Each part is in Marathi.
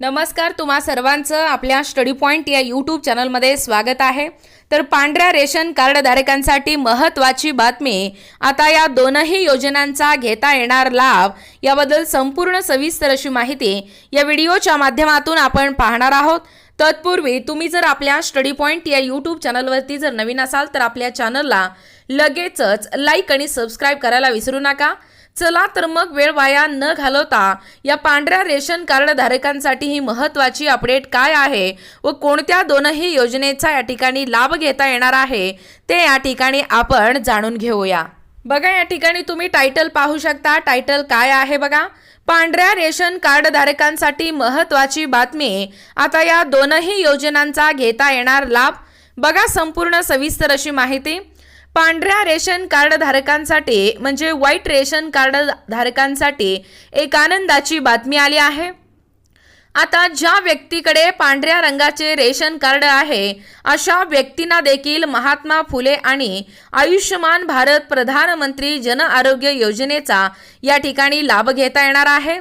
नमस्कार तुम्हा सर्वांचं आपल्या स्टडी पॉईंट या यूट्यूब चॅनलमध्ये स्वागत आहे. तर पांढऱ्या रेशन कार्ड धारकांसाठी महत्त्वाची बातमी आता या दोनही योजनांचा घेता येणार लाभ याबद्दल संपूर्ण सविस्तर अशी माहिती या व्हिडिओच्या माध्यमातून आपण पाहणार आहोत. तत्पूर्वी तुम्ही जर आपल्या स्टडी पॉईंट या यूट्यूब चॅनलवरती जर नवीन असाल तर आपल्या चॅनलला लगेचच लाईक आणि सबस्क्राईब करायला विसरू नका. चला तर मग वेळ वाया न घालवता या पांढऱ्या रेशन कार्ड धारकांसाठी ही महत्वाची अपडेट काय आहे व कोणत्या दोनही योजनेचा या ठिकाणी लाभ घेता येणार आहे ते या ठिकाणी आपण जाणून घेऊया. बघा या ठिकाणी तुम्ही टायटल पाहू शकता. टायटल काय आहे बघा? पांढऱ्या रेशन कार्ड धारकांसाठी महत्वाची बातमी. आता या दोनही योजनांचा घेता येणार लाभ. बघा संपूर्ण सविस्तर अशी माहिती. पांढऱ्या रेशन कार्ड धारकांसाठी म्हणजे व्हाईट रेशन कार्ड धारकांसाठी एक आनंदाची बातमी आली आहे. आता ज्या व्यक्तीकडे पांढऱ्या रंगाचे रेशन कार्ड आहे अशा व्यक्तींना देखील महात्मा फुले आणि आयुष्यमान भारत प्रधानमंत्री जन आरोग्य योजनेचा या ठिकाणी लाभ घेता येणार आहे.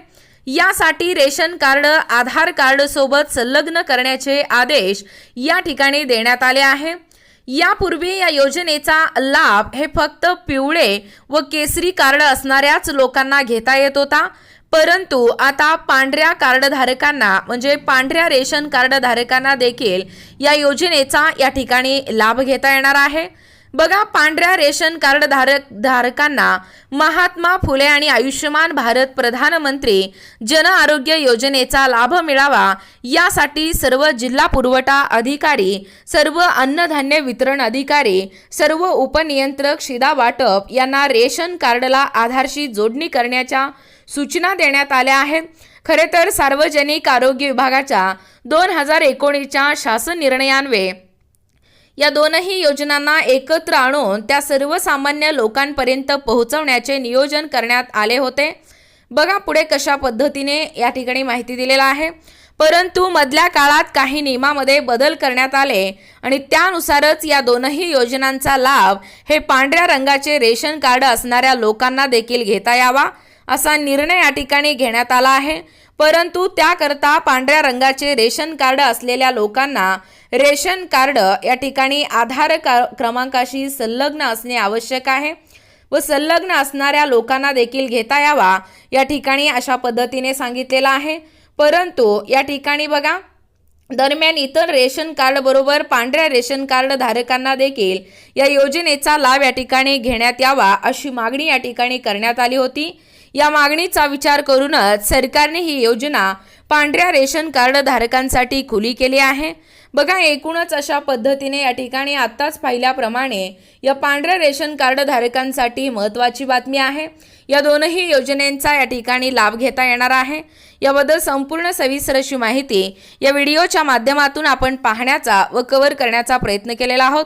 यासाठी रेशन कार्ड आधार कार्ड सोबत संलग्न करण्याचे आदेश या ठिकाणी देण्यात आले आहे. यापूर्वी या योजनेचा लाभ हे फक्त पिवळे व केसरी कार्ड असणाऱ्याच लोकांना घेता येत होता. परंतु आता पांढऱ्या कार्डधारकांना म्हणजे पांढऱ्या रेशन कार्डधारकांना देखील या योजनेचा या ठिकाणी लाभ घेता येणार आहे. बघा पांढऱ्या रेशन कार्ड धारक धारकांना महात्मा फुले आणि आयुष्यमान भारत प्रधानमंत्री जन आरोग्य योजनेचा लाभ मिळावा यासाठी सर्व जिल्हा पुरवठा अधिकारी सर्व अन्नधान्य वितरण अधिकारी सर्व उपनियंत्रक शिदा वाटप यांना रेशन कार्डला आधारशी जोडणी करण्याच्या सूचना देण्यात आल्या आहेत. खरे तर सार्वजनिक आरोग्य विभागाच्या दोन हजार एकोणीसच्या शासन निर्णयान्वये या दोनही योजनांना एकत्र आणून त्या सर्वसामान्य लोकांपर्यंत पोहोचवण्याचे नियोजन करण्यात आले होते. बघा पुढे कशा पद्धतीने या ठिकाणी माहिती दिलेला आहे. परंतु मधल्या काळात काही नियमामध्ये बदल करण्यात आले आणि त्यानुसारच या दोनही योजनांचा लाभ हे पांढऱ्या रंगाचे रेशन कार्ड असणाऱ्या लोकांना देखील घेता यावा. असा निर्णय या ठिकाणी घेण्यात आला आहे. परंतु त्याकरता पांढऱ्या रंगाचे रेशन कार्ड असलेल्या लोकांना रेशन कार्ड या ठिकाणी आधार का क्रमांकाशी संलग्न असणे आवश्यक आहे व संलग्न असणाऱ्या लोकांना देखील घेता यावा या ठिकाणी अशा पद्धतीने सांगितलेलं आहे. परंतु या ठिकाणी बघा दरम्यान इतर रेशन कार्ड बरोबर पांढऱ्या रेशन कार्ड धारकांना देखील या योजनेचा लाभ या ठिकाणी घेण्यात यावा अशी मागणी या ठिकाणी करण्यात आली होती. या मागणीचा विचार करूनच सरकारने ही योजना पांढऱ्या रेशन कार्ड धारकांसाठी खुली केली आहे. बघा एकूणच अशा पद्धतीने या ठिकाणी आत्ताच पाहिल्याप्रमाणे या पांढऱ्या रेशन कार्ड धारकांसाठी महत्त्वाची बातमी आहे. या दोनही योजनेचा या ठिकाणी लाभ घेता येणार आहे. याबद्दल संपूर्ण सविस्तर अशी माहिती या व्हिडिओच्या माध्यमातून आपण पाहण्याचा व कव्हर करण्याचा प्रयत्न केलेला आहोत.